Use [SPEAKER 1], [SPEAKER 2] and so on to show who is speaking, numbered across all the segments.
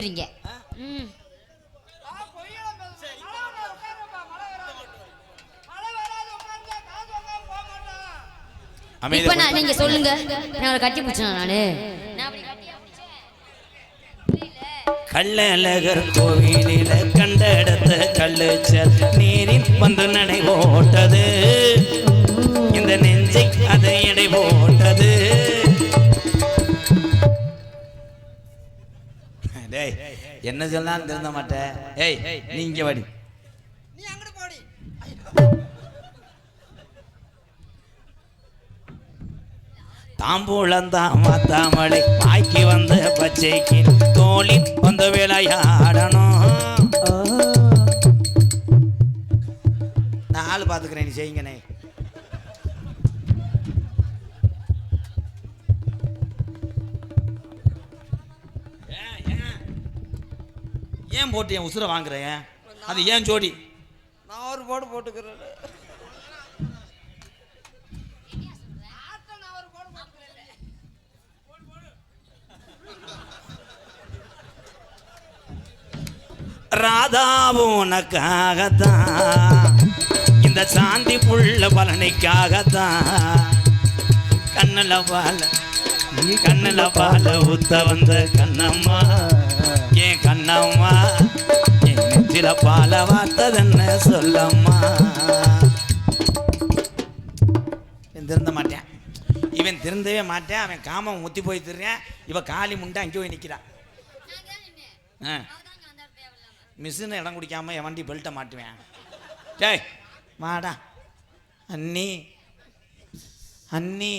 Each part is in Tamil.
[SPEAKER 1] இருக்கீங்க ம். இப்ப நான் நீங்க சொல்லுங்க. நான் கட்டி பிடிச்சேன் நானு?
[SPEAKER 2] கள்ளழகர் கோவிலில கண்ட இடத்த கள்ளுச்சல் நீரில் வந்து நடை போட்டது இந்த நெஞ்சை அதை எடை போட்டது என்ன சொன்னாலும் திருந்த மாட்டேன் ஏய் நீ இங்க வாடி.
[SPEAKER 3] நீ அங்கிட்டு போடி.
[SPEAKER 2] தாம்பூலந்தான் மாத்தாமலை பாய்க்கு வந்த பச்சைக்கு தோளில் வந்து விளையாடணும். நான் ஆள் பார்த்துக்கிறேன் நீ செய்யுங்கண்ணே. ஏன் போட்டு என் உசுரை வாங்குறேன்? அது ஏன் ஜோடி?
[SPEAKER 3] நான் ஒரு போடு போட்டுக்கிறேன்.
[SPEAKER 2] ராதாவும் உனக்காகத்தான் இந்த சாந்தி புள்ள பழனிக்காகத்தான் கண்ணுல பால நீ கண்ணுல பால ஊத்த வந்த கண்ணம்மா. என்னம்மா? கண்ணம்மா பால வார்த்ததென்ன சொல்லம்மா? இவன் திருந்த மாட்டேன். இவன் திருந்தவே மாட்டேன். அவன் காமம் முத்தி போய் திருறேன் இவன் காலி முண்டை அங்கே போய் நிற்கிறான் ஆ. மிஷின் இடம் குடிக்காம என் வண்டி பெல்ட்டை மாட்டுவேன். டேய் மாடா அண்ணி. அண்ணி.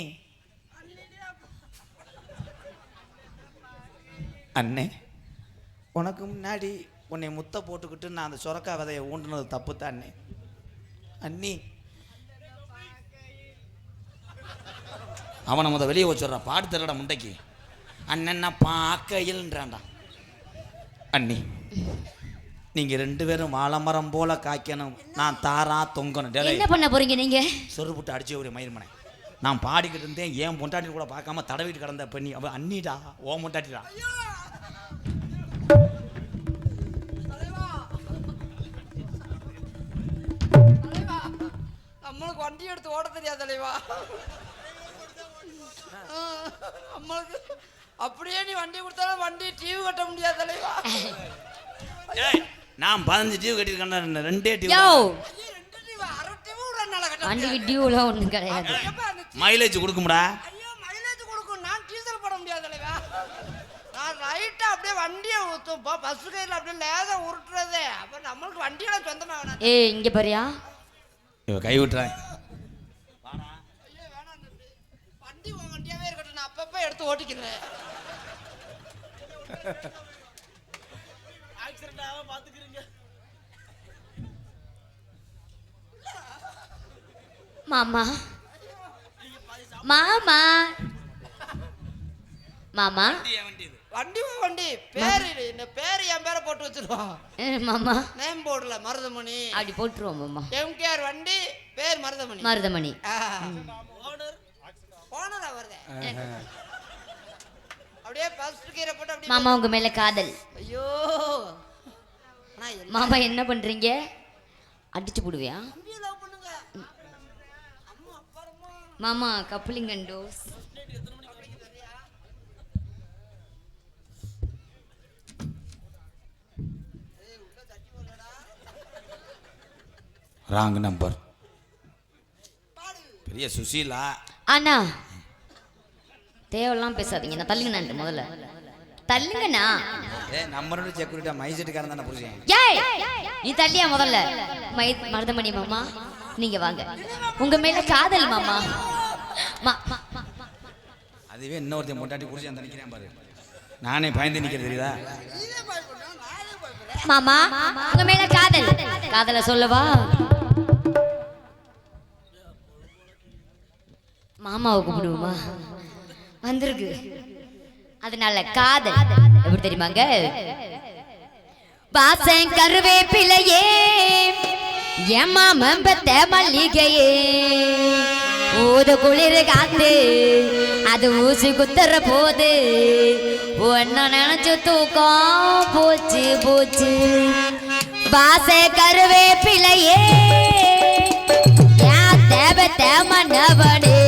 [SPEAKER 2] அண்ணே. உனக்கு முன்னாடி உன்னை முத்தை போட்டுக்கிட்டு நான் அந்த சுரக்கா விதையை ஊண்டுனது தப்பு தான்? அண்ணே. அண்ணி அவனை முத வெளியே வச்சுடுறான் பாடு தரடா முண்டைக்கு. அண்ணன் பார்க்கையில்ன்றான்டா. அண்ணி நீங்க ரெண்டு பேரும் வாழைமரம் போல காய்க்கணும். நான் தாரா தொங்கணும். டேய்
[SPEAKER 1] என்ன பண்ண போறீங்க நீங்க?
[SPEAKER 2] சொருப்புட்டு அடிச்சு ஒரு மயிர்மனை நான் பாடிக்கிட்டு இருந்தேன் ஏன் பொண்டாட்டி கூட பார்க்காம தடவிட்டு கிடந்த பண்ணி. அவ அண்ணிடா ஓ பொண்டாட்டிடா.
[SPEAKER 3] வண்டி எடுத்து ஓட தெரியாது தலைவா நம்மளுக்கு அப்படியே நீ வண்டி கொடுத்தாலும் வண்டி டிவி கட்ட முடியாது தலைவா
[SPEAKER 2] ஏய் நான் பதினஞ்சு டியூ கட்டியிருக்கேன் ரெண்டே டியூ
[SPEAKER 1] வண்டிக்கு. டியூலாம் ஒண்ணும் கிடையாது.
[SPEAKER 2] மைலேஜ் கொடுக்கும்டா.
[SPEAKER 3] ஐயோ மைலேஜ் கொடுக்கும். நான் டீசல் போட முடியாது தலைவா நான் ரைட்டா அப்படியே வண்டியை பஸ் கையில் அப்படியே லேசா உருட்டுறதே. அப்ப நம்மளுக்கு வண்டியெல்லாம் சொந்தமா வேணாம்
[SPEAKER 1] ஏய் இங்க பாரியா?
[SPEAKER 2] இவ கை விட்டுறேன்
[SPEAKER 3] ஐயோ வேணாம் தம்பி. வண்டி உன் வண்டியாவே அப்பப்ப எடுத்து ஓட்டிக்கிறேன்
[SPEAKER 1] மாமா. மாமா. மாமா.
[SPEAKER 3] வண்டி வண்டி பேரு. இந்த பேரு என் பேரை போட்டு வச்சிருவோம்
[SPEAKER 1] ஏ, மாமா.
[SPEAKER 3] நேம் போர்டுல மருதமணி.
[SPEAKER 1] அப்படி போட்டுருவோம் மாமா.
[SPEAKER 3] எம்கேஆர் வண்டி பேர் மருதமணி.
[SPEAKER 1] மருதமணி.
[SPEAKER 3] ஓனரா. வருதே. அப்படியே ஃபர்ஸ்ட் கீரை போட்டு அப்படியே
[SPEAKER 1] மாமா உங்க மேல காதல்.
[SPEAKER 3] ஐயோ.
[SPEAKER 1] மாமா என்ன பண்றீங்க? அடிச்சு போடுவியா? மாமா coupling and dose.
[SPEAKER 2] Wrong number பெரிய சுசீலா.
[SPEAKER 1] அண்ணா. தேவையெல்லாம் பேசாதீங்க. நான் தள்ளுங்கண்ணா முதல்ல. தள்ளுங்கண்ணா.
[SPEAKER 2] ஏ நம்மளோட செக்யூரிட்டா மைசெட்டுக்காரன் தானே புரிஞ்சேன்
[SPEAKER 1] ஏய் நீ தள்ளியா முதல்ல? மை மருதமணி மாமா நீங்க வாங்க. உங்க மேல காதல் மாமா.
[SPEAKER 2] அதுவே இன்னொருத்தன் பொண்டாட்டி புரிஞ்சு அந்த பாரு. நானே பயந்து நிற்கிறது தெரியுதா?
[SPEAKER 1] மாமா உங்க மேல காதல். காதல சொல்லவா? மாமாவை கூப்பிடுவோமா வந்திருக்கு. அதனால காதல். எப்படி தெரியுமாங்க? பாசம் கருவேப்பிலையே என் மாமன் பெத்த மல்லிகையே. ஊது குளிர் காத்து அது ஊசி குத்துற போது ஒன்ன நினைச்சு தூக்கம் போச்சு போச்சு. வாச கருவேப்பிலையே ஏன் தேவை தேமன்னவனே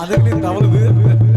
[SPEAKER 4] என்ன அதுக்குள்ளே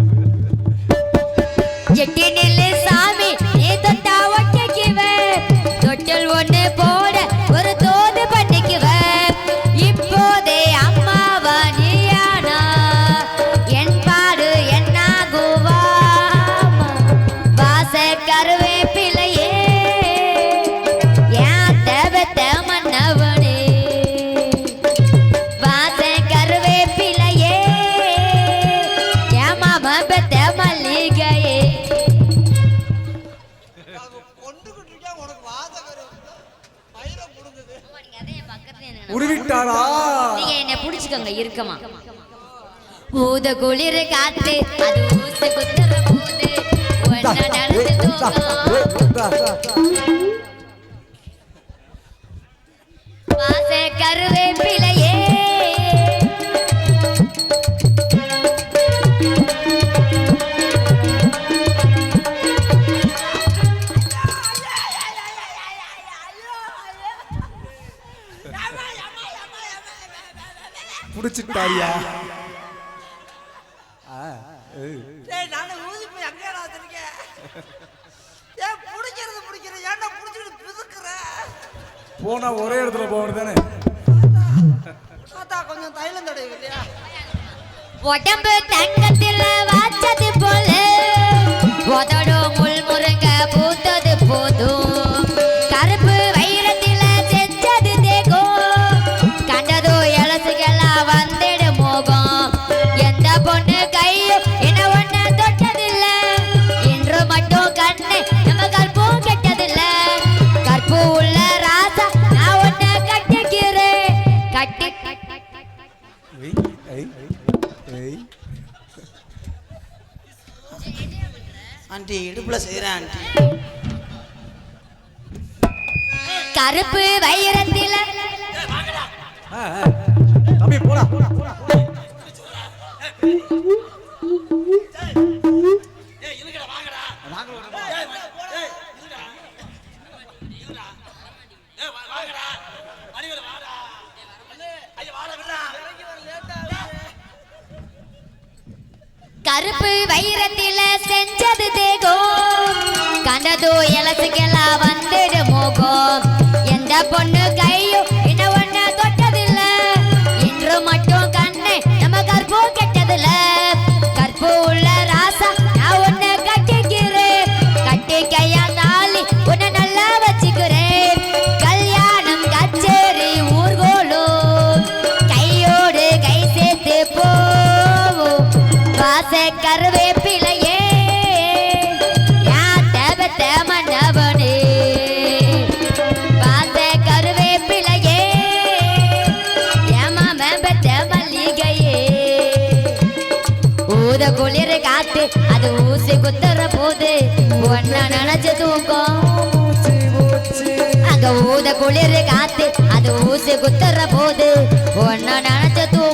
[SPEAKER 4] உருவிட்டாரா
[SPEAKER 1] நீங்க என்ன புடிச்சுக்கோங்க இருக்கமா ஊத குளிர் காத்து அது ஊசு குத்துற போது நடந்து தூக்கம் வாச கருவேப்பிலையே
[SPEAKER 4] புடிச்சிட்டாரியா
[SPEAKER 3] டேய் நானே ஊதி போய் அங்கேடா வச்சிருக்கேன். ஏன் பிடிக்கிறது பிடிக்கிற ஏன்டா பிடிச்சிட்டு பிதுக்குற?
[SPEAKER 4] போனா ஒரே இடத்துல போக தானே
[SPEAKER 3] தாத்தா கொஞ்சம் தைலம் தடவை இல்லையா?
[SPEAKER 1] உடம்பு தங்கத்தில் வாச்சது போல. உதடு முள் முருங்க பூத்தது போதும்.
[SPEAKER 2] ஆண்டி இடுப்புல செய்யறேன் ஆண்டி.
[SPEAKER 1] கருப்பு வைரத்தில.
[SPEAKER 4] ஆ, ஆ. தம்பி போடா
[SPEAKER 1] கருப்பு வைரத்தில செஞ்சது தேகம். கண்டதோ எலசுக்கெல்லாம் வந்துடு மோகம். எந்த பொண்ணு ஊத குளிர் காத்து அது ஊசி குத்துற போது ஒன்ன நினைச்சு தூக்கம் அங்க ஊத குளிர் காத்து அது ஊசி குத்துற போது ஒன்ன நினைச்சு தூக்கம்